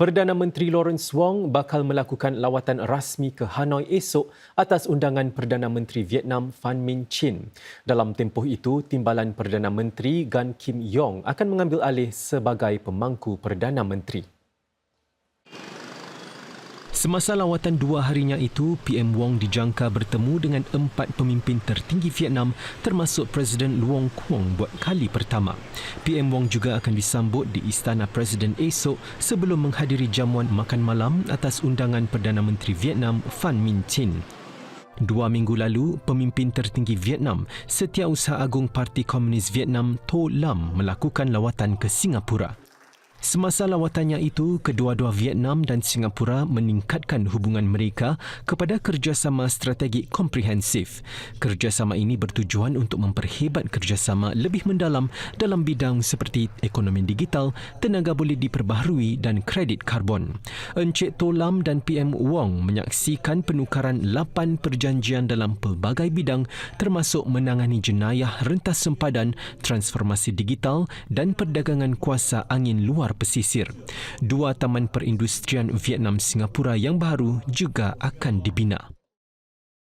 Perdana Menteri Lawrence Wong bakal melakukan lawatan rasmi ke Hanoi esok atas undangan Perdana Menteri Vietnam Phan Minh Chinh. Dalam tempoh itu, Timbalan Perdana Menteri Gan Kim Yong akan mengambil alih sebagai pemangku Perdana Menteri. Semasa lawatan dua harinya itu, PM Wong dijangka bertemu dengan empat pemimpin tertinggi Vietnam termasuk Presiden Luong Kuong buat kali pertama. PM Wong juga akan disambut di Istana Presiden esok sebelum menghadiri jamuan makan malam atas undangan Perdana Menteri Vietnam Phan Minh Chinh. Dua minggu lalu, pemimpin tertinggi Vietnam, Setiausaha Agung Parti Komunis Vietnam To Lam melakukan lawatan ke Singapura. Semasa lawatannya itu, kedua-dua Vietnam dan Singapura meningkatkan hubungan mereka kepada kerjasama strategi komprehensif. Kerjasama ini bertujuan untuk memperhebat kerjasama lebih mendalam dalam bidang seperti ekonomi digital, tenaga boleh diperbaharui dan kredit karbon. Encik Tolam dan PM Wong menyaksikan penukaran 8 perjanjian dalam pelbagai bidang termasuk menangani jenayah rentas sempadan, transformasi digital dan perdagangan kuasa angin luar luar pesisir. Dua taman perindustrian Vietnam Singapura yang baru juga akan dibina.